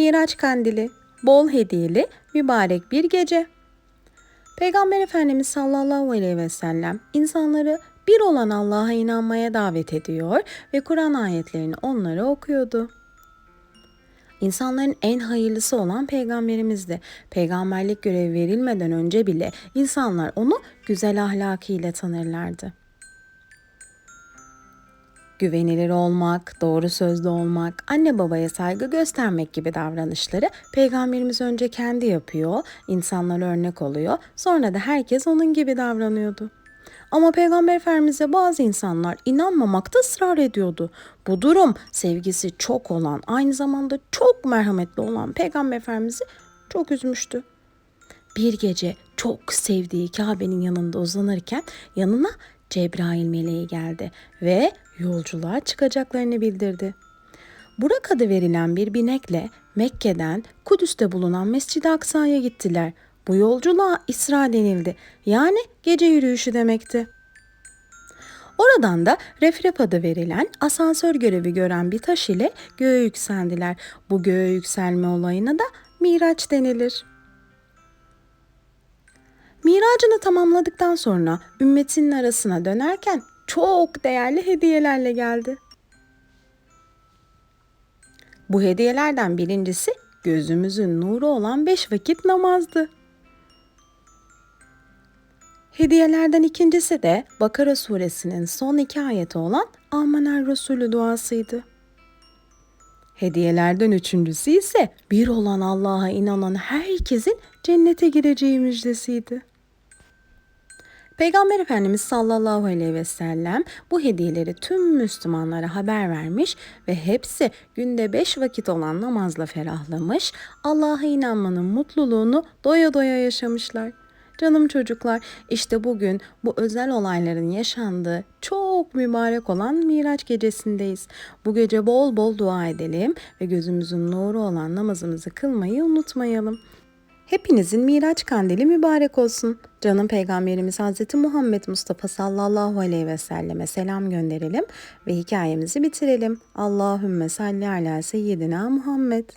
Miraç kandili, bol hediyeli, mübarek bir gece. Peygamber Efendimiz sallallahu aleyhi ve sellem insanları bir olan Allah'a inanmaya davet ediyor ve Kur'an ayetlerini onlara okuyordu. İnsanların en hayırlısı olan peygamberimizdi. Peygamberlik görevi verilmeden önce bile insanlar onu güzel ahlakıyla tanırlardı. Güvenilir olmak, doğru sözlü olmak, anne babaya saygı göstermek gibi davranışları peygamberimiz önce kendi yapıyor, insanlara örnek oluyor, sonra da herkes onun gibi davranıyordu. Ama Peygamber Efendimiz'e bazı insanlar inanmamakta ısrar ediyordu. Bu durum sevgisi çok olan, aynı zamanda çok merhametli olan Peygamber Efendimiz'i çok üzmüştü. Bir gece çok sevdiği Kabe'nin yanında uzanırken yanına Cebrail meleği geldi ve yolculuğa çıkacaklarını bildirdi. Burak adı verilen bir binekle Mekke'den Kudüs'te bulunan Mescid-i Aksa'ya gittiler. Bu yolculuğa İsra denildi. Yani gece yürüyüşü demekti. Oradan da Refrep adı verilen asansör görevi gören bir taş ile göğe yükseldiler. Bu göğe yükselme olayına da Miraç denilir. Miracını tamamladıktan sonra ümmetinin arasına dönerken çok değerli hediyelerle geldi. Bu hediyelerden birincisi gözümüzün nuru olan beş vakit namazdı. Hediyelerden ikincisi de Bakara suresinin son iki ayeti olan Amener Resulü duasıydı. Hediyelerden üçüncüsü ise bir olan Allah'a inanan herkesin cennete gireceği müjdesiydi. Peygamber Efendimiz sallallahu aleyhi ve sellem bu hediyeleri tüm Müslümanlara haber vermiş ve hepsi günde beş vakit olan namazla ferahlamış, Allah'a inanmanın mutluluğunu doya doya yaşamışlar. Canım çocuklar, işte bugün bu özel olayların yaşandığı çok mübarek olan Miraç gecesindeyiz. Bu gece bol bol dua edelim ve gözümüzün nuru olan namazımızı kılmayı unutmayalım. Hepinizin Miraç kandili mübarek olsun. Canım Peygamberimiz Hz. Muhammed Mustafa sallallahu aleyhi ve selleme selam gönderelim ve hikayemizi bitirelim. Allahümme salli ala seyyidina Muhammed.